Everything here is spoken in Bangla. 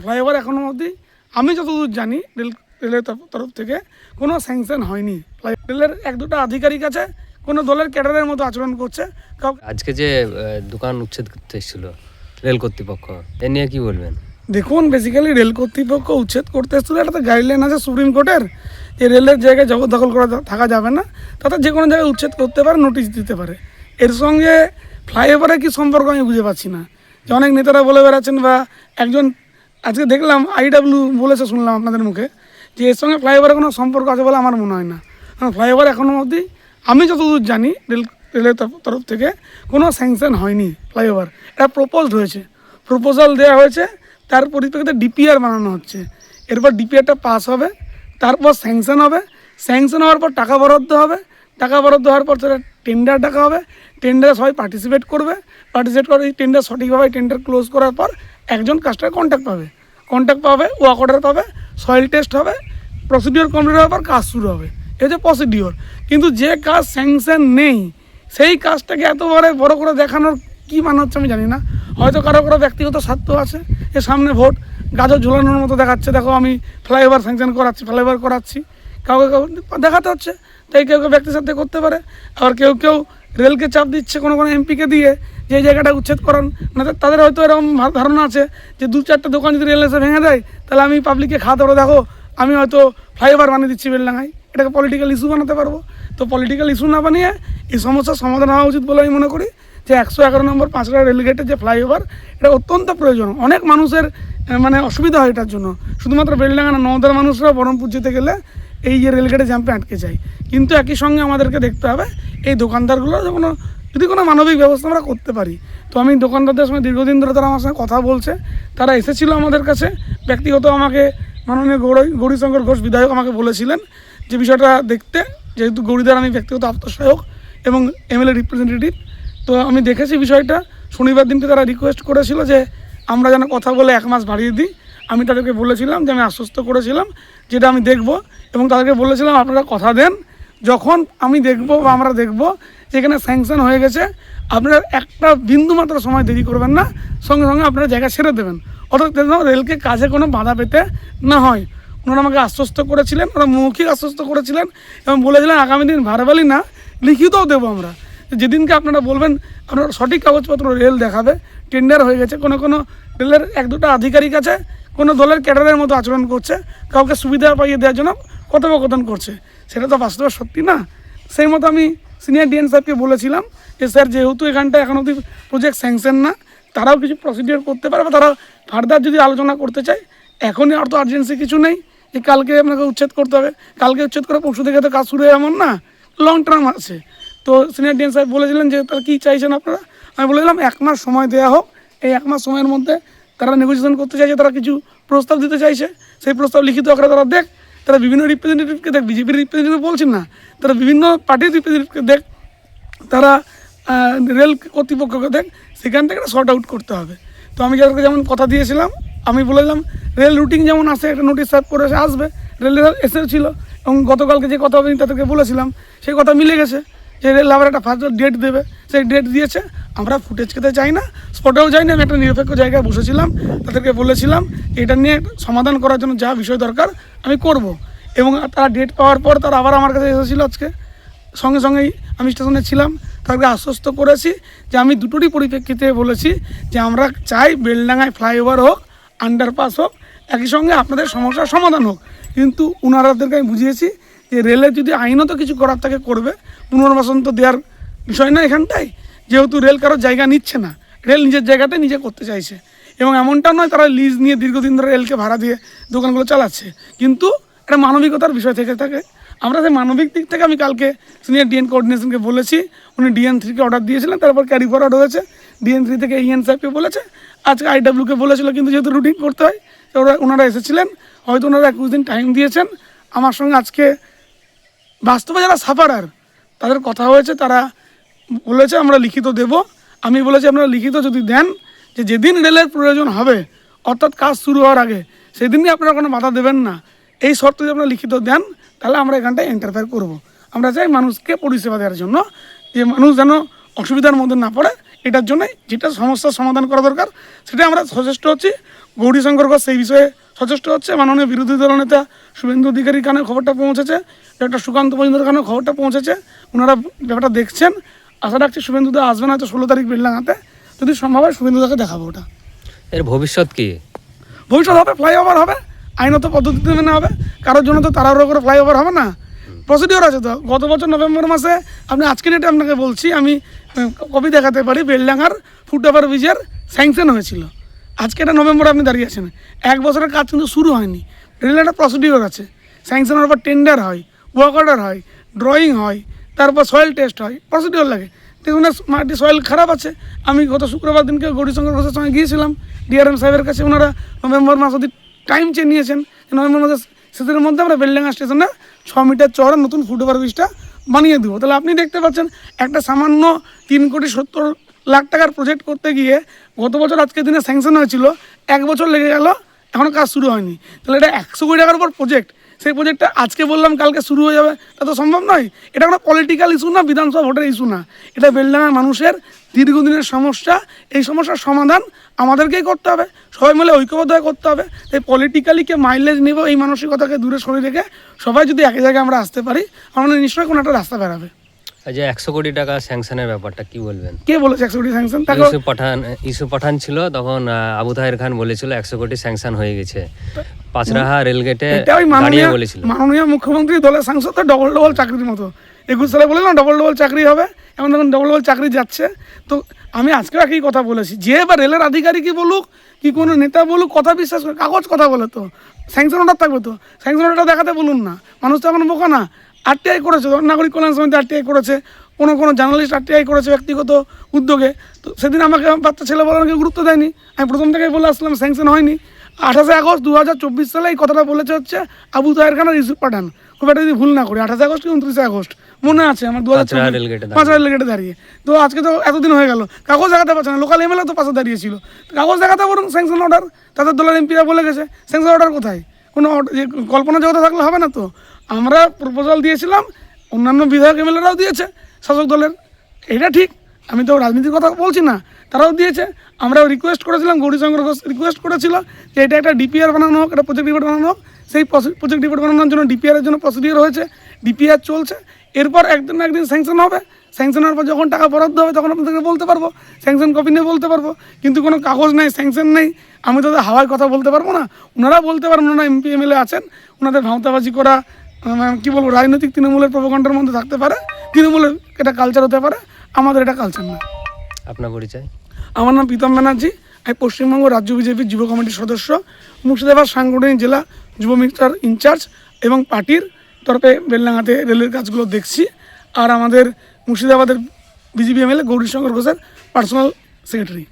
ফ্লাইওভার এখনও অবধি। আমি যতদূর জানি রেল রেলের তরফ- থেকে কোনো স্যাংশন হয়নি। রেলের এক দুটো আধিকারিক আছে কোনো দলের ক্যাডারের মতো আচরণ করছে আজকে যে দোকান উচ্ছেদ করতে এসেছিল রেল কর্তৃপক্ষ এ নিয়ে কি বলবেন? দেখুন বেসিক্যালি রেল কর্তৃপক্ষ উচ্ছেদ করতে এসেছিল একটা তো গাইডলাইন আছে সুপ্রিম কোর্টের যে রেলের জায়গায় জবরদখল করা থাকা যাবে না তাতে যে কোনো জায়গায় উচ্ছেদ করতে পারে নোটিশ দিতে পারে। এর সঙ্গে ফ্লাইওভারের কি সম্পর্ক আমি বুঝে পাচ্ছি না। যে অনেক নেতারা বলে বেড়াচ্ছেন বা একজন আজকে দেখলাম আইডাব্লিউ বলেছে শুনলাম আপনাদের মুখে যে এর সঙ্গে ফ্লাইওভারের কোনো সম্পর্ক আছে বলে আমার মনে হয় না। কারণ ফ্লাইওভার এখনও অবধি আমি যতদূর জানি রেল রেলের তরফ- থেকে কোনো স্যাংশন হয়নি ফ্লাইওভার এটা প্রপোজড হয়েছে। প্রপোজাল দেওয়া হয়েছে, তার পরিপ্রেক্ষিতে ডিপিআর বানানো হচ্ছে। এরপর ডিপিআরটা পাস হবে, তারপর স্যাংশন হবে। স্যাংশন হওয়ার পর টাকা বরাদ্দ হবে। টাকা বরাদ্দ হওয়ার পর সেটা টেন্ডার ডাকা হবে। টেন্ডারে সবাই পার্টিসিপেট করবে। পার্টিসিপেট করে এই টেন্ডার সঠিকভাবে টেন্ডার ক্লোজ করার পর একজন কাস্টমার কন্ট্যাক্ট পাবে। কন্ট্যাক্ট পাবে ওয়াক অর্ডার পাবে সয়েল টেস্ট হবে প্রসিডিওর কমপ্লিট হওয়ার পর কাজ শুরু হবে। এই যে প্রসিডিওর কিন্তু যে কাজ স্যাংশন নেই, সেই কাজটাকে এত বড় করে দেখানোর কি মানে হচ্ছে আমি জানি না। হয়তো কারও কারও ব্যক্তিগত স্বার্থ আছে, এ সামনে ভোট, গাজর ঝুলানোর মতো দেখাচ্ছে, দেখো আমি ফ্লাইওভার স্যাংশন করাচ্ছি ফ্লাইওভার করাচ্ছি। কাউকে কাউকে দেখাতে হচ্ছে, তাই কেউ কেউ ব্যক্তির সাথে করতে পারে, আবার কেউ কেউ রেলকে চাপ দিচ্ছে কোনো কোনো এমপিকে দিয়ে যে জায়গাটা উচ্ছেদ করান না তো তাদের হয়তো এরকম ধারণা আছে যে দু চারটে দোকান যদি রেল এসে ভেঙে দেয়, তাহলে আমি পাবলিককে খাওয়াতে পারব। দেখো, আমি হয়তো ফ্লাইওভার বানিয়ে দিচ্ছি বেলডাঙ্গায়। এটাকে পলিটিক্যাল ইস্যু বানাতে পারব। তো পলিটিক্যাল ইস্যু না বানিয়ে এই সমস্যার সমাধান হওয়া উচিত বলে আমি মনে করি যে একশো এগারো নম্বর পাঁচটা রেলগেটের যে ফ্লাইওভার এটা অত্যন্ত প্রয়োজন। অনেক মানুষের মানে অসুবিধা হয় এটার জন্য। শুধুমাত্র বেলডাঙ্গা না, নওদার মানুষরা বহরমপুর যেতে গেলে এই যে রেলগেটে জাম্পে আটকে যায়। কিন্তু একই সঙ্গে আমাদেরকে দেখতে হবে, এই দোকানদারগুলো যে কোনো যদি কোনো মানবিক ব্যবস্থা আমরা করতে পারি। তো আমি দোকানদারদের সঙ্গে দীর্ঘদিন ধরে তারা আমার সঙ্গে কথা বলছে। তারা এসেছিল আমাদের কাছে। ব্যক্তিগত আমাকে মাননীয় গৌরী গৌরীশঙ্কর ঘোষ বিধায়ক আমাকে বলেছিলেন যে বিষয়টা দেখতে। যেহেতু গৌরীদার আমি ব্যক্তিগত আত্মসহায়ক এবং এমএলএ রিপ্রেজেন্টেটিভ তো আমি দেখেছি বিষয়টা। শনিবার দিনকে তারা রিকোয়েস্ট করেছিল যে আমরা যেন কথা বলে এক মাস বাড়িয়ে দিই। আমি তাদেরকে বলেছিলাম যে আমি আশ্বস্ত করেছিলাম যেটা আমি দেখব এবং তাদেরকে বলেছিলাম, আপনারা কথা দেন। যখন আমি দেখব বা আমরা দেখব যে এখানে স্যাংশন হয়ে গেছে, আপনারা একটা বিন্দু মাত্র সময় দেরি করবেন না। সঙ্গে সঙ্গে আপনারা জায়গা ছেড়ে দেবেন। অর্থাৎ রেলকে কাজে কোনো বাধা পেতে না হয়। ওনারা আমাকে আশ্বস্ত করেছিলেন ওরা মৌখিক আশ্বস্ত করেছিলেন এবং বলেছিলেন, আগামী দিন ভারবালি না, লিখিতও দেবো আমরা। যেদিনকে আপনারা বলবেন, আপনারা সঠিক কাগজপত্র রেল দেখাবে, টেন্ডার হয়ে গেছে, কোনো কোনো রেলের এক দুটো আধিকারিক আছে কোনো দলের ক্যাডারের মতো আচরণ করছে, কাউকে সুবিধা পাইয়ে দেওয়ার জন্য কথোপকথন করছে। সেটা তো বাস্তবে সত্যি না। সেই মতো আমি সিনিয়র ডিএন সাহেবকে বলেছিলাম যে, স্যার, যেহেতু এখানটা এখন অবধি প্রজেক্ট স্যাংশন না, তারাও কিছু প্রসিডিওর করতে পারবে তারা ফার্দার যদি আলোচনা করতে চায়, এখনই আর তো আর্জেন্সি কিছু নেই যে, কালকে আপনাকে উচ্ছেদ করতে হবে। কালকে উচ্ছেদ করে পরশু থেকে তো কাজ শুরু হয় এমন না লং টার্ম আছে। তো সিনিয়র ডিএন সাহেব বলেছিলেন যে তারা কী চাইছেন আপনারা? আমি বলেছিলাম, এক মাস সময় দেওয়া হোক। এই এক মাস সময়ের মধ্যে তারা নেগোসিয়েশন করতে চাইছে, তারা কিছু প্রস্তাব দিতে চাইছে। সেই প্রস্তাব লিখিত আকারে তারা দেখ, তারা বিভিন্ন রিপ্রেজেন্টেটিভকে দেখ বিজেপির রিপ্রেজেন্টেটিভ বলছেন না, তারা বিভিন্ন পার্টির রিপ্রেজেন্টেটিভকে দেখ, তারা রেল কর্তৃপক্ষকে দেখ, সেখান থেকে শর্ট আউট করতে হবে। তো আমি যাদেরকে যেমন কথা দিয়েছিলাম, আমি বলেছিলাম রেল রুটিং যেমন আসে একটা নোটিশ সার্ভ করে আসবে রেলের এসেছিল এবং গতকালকে যে কথা আমি তাদেরকে বলেছিলাম, সেই কথা মিলে গেছে। যে রেল আবার একটা ফার্স্ট ডেট দেবে। সেই ডেট দিয়েছে। আমরা ফুটেজ খেতে চাই না স্পটেও যাই না, আমি একটা নিরপেক্ষ জায়গায় বসেছিলাম, তাদেরকে বলেছিলাম, এটা নিয়ে সমাধান করার জন্য যা বিষয় দরকার, আমি করব। এবং তারা ডেট পাওয়ার পর তারা আবার আমার কাছে এসেছিল আজকে। সঙ্গে সঙ্গেই আমি স্টেশনে ছিলাম, তাদেরকে আশ্বস্ত করেছি যে আমি দুটোরই পরিপ্রেক্ষিতে বলেছি যে আমরা চাই বেলডাঙ্গায় ফ্লাইওভার হোক আন্ডারপাস হোক, একই সঙ্গে আপনাদের সমস্যার সমাধান হোক। কিন্তু ওনারাদেরকে আমি বুঝিয়েছি যে রেলের যদি আইনত কিছু করার থাকে করবে, পুনর্বাসন তো দেওয়ার বিষয় না এখানটায়। যেহেতু রেল কারোর জায়গা নিচ্ছে না, রেল নিজের জায়গাটাই নিজে করতে চাইছে। এবং এমনটা নয় তারা লিজ নিয়ে দীর্ঘদিন ধরে রেলকে ভাড়া দিয়ে দোকানগুলো চালাচ্ছে। কিন্তু একটা মানবিকতার বিষয় থেকে থাকে। আমরা সেই মানবিক দিক থেকে আমি কালকে সিনিয়র ডিএন কোঅর্ডিনেশনকে বলেছি, উনি ডিএন থ্রিকে অর্ডার দিয়েছিলেন, তারপর ক্যারি ফরওয়ার্ড হয়েছে। ডিএন থ্রি থেকে ইএন সাহেবকে বলেছে। আজকে আইডাব্লিউকে বলেছিল, কিন্তু যেহেতু রুটিন করতে হয় ওরা ওনারা এসেছিলেন। হয়তো ওনারা একুশ দিন টাইম দিয়েছেন। আমার সঙ্গে আজকে বাস্তবে যারা সাফারার তাদের কথা হয়েছে, তারা বলেছে, আমরা লিখিত দেব। আমি বলেছি, আপনারা লিখিত যদি দেন, যে যেদিন রেলের প্রয়োজন হবে, অর্থাৎ কাজ শুরু হওয়ার আগে, সেদিনই আপনারা কোনো বাধা দেবেন না। এই শর্ত যদি আপনারা লিখিত দেন, তাহলে আমরা এখানটায় এন্টারফেয়ার করব। আমরা চাই মানুষকে পরিষেবা দেওয়ার জন্য, যে মানুষ যেন অসুবিধার মধ্যে না পড়ে, এটার জন্য যেটা সমস্যার সমাধান করা দরকার সেটা আমরা সচেষ্ট হচ্ছি। গৌরীশঙ্কর ঘোষ সেই বিষয়ে সচেষ্ট হচ্ছে। মাননীয় বিরোধী দল নেতা শুভেন্দু অধিকারীর কানে খবরটা পৌঁছেছে। ডক্টর সুকান্ত মজুমদার কানে খবরটা পৌঁছেছে। ওনারা ব্যাপারটা দেখছেন। আশা রাখছি শুভেন্দুদা আসবেন হয়তো ষোলো তারিখ বেলডাঙাতে যদি সম্ভব হয় শুভেন্দুদাকে দেখাবো ওটা। এর ভবিষ্যৎ কি? ভবিষ্যৎ হবে ফ্লাইওভার হবে। আইনত পদ্ধতিতে মেনে হবে। কারোর জন্য তো তাড়াহুড়ো করে ফ্লাইওভার হবে না। প্রসিডিওর আছে তো। গত বছর নভেম্বর মাসে আপনি আজকে ডেটে আপনাকে বলছি আমি কবি দেখাতে পারি। বেলডাঙ্গার ফুটওভার ব্রিজের স্যাংশন হয়েছিল। আজকে এটা নভেম্বরে আপনি দাঁড়িয়ে আছেন। এক বছরের কাজ কিন্তু শুরু হয়নি। রেলের একটা প্রসিডিওর আছে। স্যাংশন হওয়ার পর টেন্ডার হয় ওয়ার্ক অর্ডার হয় ড্রয়িং হয়, তারপর সয়েল টেস্ট হয় প্রসিডিওর লাগে। দেখুন মাটি সয়েল খারাপ আছে। আমি গত শুক্রবার দিনকে গৌরীশঙ্কর ঘোষের সঙ্গে গিয়েছিলাম। ডিআরএম সাহেবের কাছে ওনারা নভেম্বর মাস অবধি টাইম চেয়ে নিয়েছেন। নভেম্বর মাসের শেষের মধ্যে আমরা বেলডাঙ্গা স্টেশনে ছ মিটার চড়া নতুন ফুটওভার ব্রিজটা বানিয়ে দেবো। তাহলে আপনি দেখতে পাচ্ছেন, একটা সামান্য তিন কোটি সত্তর লাখ টাকার প্রজেক্ট করতে গিয়ে গত বছর আজকের দিনে স্যাংশন হয়েছিল, এক বছর লেগে গেল এখনও কাজ শুরু হয়নি। তাহলে এটা একশো কোটি টাকার উপর প্রজেক্ট সেই প্রজেক্টটা আজকে বললাম, কালকে শুরু হয়ে যাবে, তা তো সম্ভব নয়। এটা কোনো পলিটিক্যাল ইস্যু না, বিধানসভা ভোটের ইস্যু না। এটা বেলডাঙ্গার মানুষের দীর্ঘদিনের সমস্যা। এই সমস্যার সমাধান আমাদেরকেই করতে হবে। সবাই মিলে ঐক্যবদ্ধ হয়ে করতে হবে। তাই পলিটিক্যালি কে মাইলেজ নেব, এই মানসিকতাকে দূরে সরে রেখে সবাই যদি একই জায়গায় আমরা আসতে পারি আমাদের নিশ্চয়ই কোনো একটা রাস্তা বেরাবে যে একশো কোটি টাকা স্যাংশনের ব্যাপারটা কি বলবেন? কে বলেছে একশো কোটি স্যাংশন? ইউসুফ পাঠান ইউসুফ পাঠান ছিল তখন আবু তাহের খান বলেছিল একশো কোটি স্যাংশন হয়ে গেছে। পাঁচরাহা রেলগেটে দাঁড়িয়ে বলেছিল। মাননীয় মুখ্যমন্ত্রী দলের সাংসদ তো ডবল ডবল চাকরির মতো। একুশ সালে বলে না ডবল ডবল চাকরি হবে। এখন দেখুন ডবল ডবল চাকরি যাচ্ছে। তো আমি আজকেও একই কথা বলেছি যে বা রেলের আধিকারিকই বলুক কি কোনো নেতা বলুক কথা বিশ্বাস করে কাগজ কথা বলে তো। স্যাংশন অর্ডার থাকবে তো। স্যাংশন অর্ডারটা দেখাতে বলুন না। মানুষ তো এখন বোকা না। আরটিআই করেছে নাগরিক কল্যাণ সমিতি আরটিআই করেছে কোনো কোনো জার্নালিস্ট আরটিআই করেছে ব্যক্তিগত উদ্যোগে। তো সেদিন আমাকে বাচ্চা ছেলে বলার কেউ গুরুত্ব দেয়নি। আমি প্রথম থেকেই বলে আসলাম স্যাংশন হয়নি। আঠাশে আগস্ট দু হাজার চব্বিশ সালে এই কথাটা বলেছে হচ্ছে আবু তাহের খান আর ইউসুফ পাঠান। খুব একটা যদি ভুল না করি আঠাশে আগস্ট কি উনত্রিশে আগস্ট? মনে আছে আমার দু হাজার রেলগেটে। পাঁচ হাজার লেগেটে দাঁড়িয়ে। তো আজকে তো এতদিন হয়ে গেল কাগজ দেখাতে পারছে না লোকাল এমএলএ তো পাশে দাঁড়িয়েছিল। কাগজ দেখাতে বলুন স্যাংশন অর্ডার তাদের দলের এমপিরা বলে গেছে স্যাংশন অর্ডার কোথায়? কোনো কল্পনা জগতে থাকলে হবে না তো। আমরা প্রপোজাল দিয়েছিলাম, অন্যান্য বিধায়ক এমএলএরাও দিয়েছে, শাসক দলের। এটা ঠিক, আমি তো রাজনীতির কথা বলছি না, তারাও দিয়েছে। আমরাও রিকোয়েস্ট করেছিলাম গৌরীশঙ্কর ঘোষ রিকোয়েস্ট করেছিল যে এটা একটা ডিপিআর বানানো হোক, একটা প্রজেক্ট রিপোর্ট বানানো হোক। সেই প্রজেক্ট রিপোর্ট বানানোর জন্য ডিপিআর এর জন্য প্রসিডিওর হয়েছে ডিপিআর চলছে। এরপর একদিন না একদিন স্যাংশন হবে। স্যাংশন হওয়ার পর যখন টাকা বরাদ্দ হবে তখন আপনাদেরকে বলতে পারব। স্যাংশন কপি নিয়ে বলতে পারব। কিন্তু কোনো কাগজ নেই স্যাংশন নেই। আমি তো ওদের হাওয়ায় কথা বলতে পারব না। ওনারা বলতে পারবেন ওনারা এমপি এমএলএ আছেন। ওনাদের ভাঁওতাবাজি করা কি বলব রাজনৈতিক তৃণমূলের প্রবকাণ্ডের মধ্যে থাকতে পারে। তৃণমূলের এটা কালচার হতে পারে। আমাদের এটা কালচার না। আপনার পরিচয়? আমার নাম প্রীতম ব্যানার্জি। আমি পশ্চিমবঙ্গ রাজ্য বিজেপির যুব কমিটির সদস্য। মুর্শিদাবাদ সাংগঠনিক জেলা যুব মিত্রার ইনচার্জ এবং পার্টির তরফে বেলডাঙ্গাতে রেলের কাজগুলো দেখছি। আর আমাদের মুর্শিদাবাদের বিজেপি এমএলএ গৌরীশঙ্কর ঘোষের পার্সোনাল সেক্রেটারি